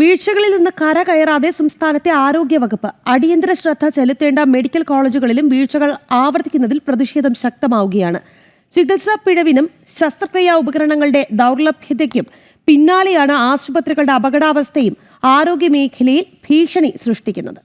വീഴ്ചകളിൽ നിന്ന് കര കയറാതെ സംസ്ഥാനത്തെ ആരോഗ്യവകുപ്പ് അടിയന്തര ശ്രദ്ധ ചെലുത്തേണ്ട മെഡിക്കൽ കോളേജുകളിലും വീഴ്ചകൾ ആവർത്തിക്കുന്നതിൽ പ്രതിഷേധം ശക്തമാവുകയാണ്. ചികിത്സാ പിഴവിനും ശസ്ത്രക്രിയാ ഉപകരണങ്ങളുടെ ദൗർലഭ്യതയ്ക്കും പിന്നാലെയാണ് ആശുപത്രികളുടെ അപകടാവസ്ഥയും ആരോഗ്യമേഖലയിൽ ഭീഷണി സൃഷ്ടിക്കുന്നത്.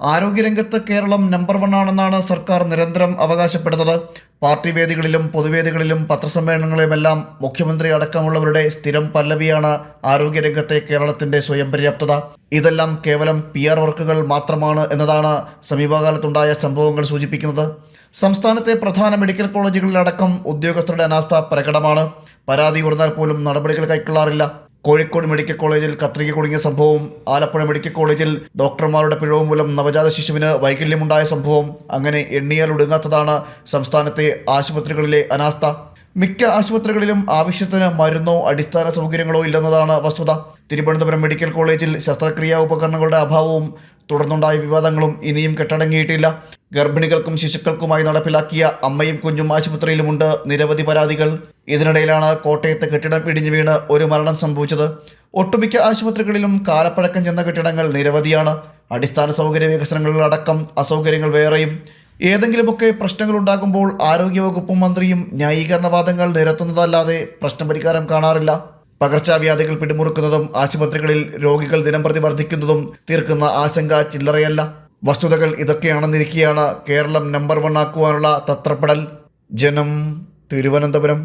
ആരോഗ്യരംഗത്ത് കേരളം നമ്പർ വൺ ആണെന്നാണ് സർക്കാർ നിരന്തരം അവകാശപ്പെടുന്നത്. പാർട്ടി വേദികളിലും പൊതുവേദികളിലും പത്രസമ്മേളനങ്ങളിലുമെല്ലാം മുഖ്യമന്ത്രി അടക്കമുള്ളവരുടെ സ്ഥിരം പല്ലവിയാണ് ആരോഗ്യരംഗത്തെ കേരളത്തിന്റെ സ്വയം പര്യാപ്തത. ഇതെല്ലാം കേവലം പി ആർ വർക്കുകൾ മാത്രമാണ് എന്നതാണ് സമീപകാലത്തുണ്ടായ സംഭവങ്ങൾ സൂചിപ്പിക്കുന്നത്. സംസ്ഥാനത്തെ പ്രധാന മെഡിക്കൽ കോളേജുകളിലടക്കം ഉദ്യോഗസ്ഥരുടെ അനാസ്ഥ പ്രകടമാണ്. പരാതി ഉയർന്നാൽ പോലും നടപടികൾ കൈക്കൊള്ളാറില്ല. കോഴിക്കോട് മെഡിക്കൽ കോളേജിൽ കത്രിക കുടുങ്ങിയ സംഭവം ആലപ്പുഴ മെഡിക്കൽ കോളേജിൽ ഡോക്ടർമാരുടെ പിഴവ് മൂലം നവജാത ശിശുവിന് വൈകല്യമുണ്ടായ സംഭവം അങ്ങനെ എണ്ണിയാൽ ഒടുങ്ങാത്തതാണ് സംസ്ഥാനത്തെ ആശുപത്രികളിലെ അനാസ്ഥ. മിക്ക ആശുപത്രികളിലും ആവശ്യത്തിന് മരുന്നോ അടിസ്ഥാന സൗകര്യങ്ങളോ ഇല്ലെന്നതാണ് വസ്തുത. തിരുവനന്തപുരം മെഡിക്കൽ കോളേജിൽ ശസ്ത്രക്രിയാ ഉപകരണങ്ങളുടെ അഭാവവും തുടർന്നുണ്ടായ വിവാദങ്ങളും ഇനിയും കെട്ടടങ്ങിയിട്ടില്ല. ഗർഭിണികൾക്കും ശിശുക്കൾക്കുമായി നടപ്പിലാക്കിയ അമ്മയും കുഞ്ഞും ആശുപത്രിയിലുമുണ്ട് നിരവധി പരാതികൾ. ഇതിനിടയിലാണ് കോട്ടയത്ത് കെട്ടിടം പിടിഞ്ഞു വീണ് ഒരു മരണം സംഭവിച്ചത്. ഒട്ടുമിക്ക ആശുപത്രികളിലും കാലപ്പഴക്കം ചെന്ന കെട്ടിടങ്ങൾ നിരവധിയാണ്. അടിസ്ഥാന സൗകര്യ വികസനങ്ങളിലടക്കം അസൗകര്യങ്ങൾ വേറെയും. ഏതെങ്കിലുമൊക്കെ പ്രശ്നങ്ങൾ ഉണ്ടാകുമ്പോൾ ആരോഗ്യവകുപ്പും മന്ത്രിയും ന്യായീകരണവാദങ്ങൾ നിരത്തുന്നതല്ലാതെ പ്രശ്നപരിഹാരം കാണാറില്ല. പകർച്ചവ്യാധികൾ പിടിമുറുക്കുന്നതും ആശുപത്രികളിൽ രോഗികൾ ദിനംപ്രതി വർദ്ധിക്കുന്നതും തീർക്കുന്ന ആശങ്ക ചില്ലറയല്ല. വസ്തുതകൾ ഇതൊക്കെയാണെന്നിരിക്കെയാണ് കേരളം നമ്പർ വൺ ആക്കുവാനുള്ള തത്രപ്പെടൽ. ജനം തിരുവനന്തപുരം.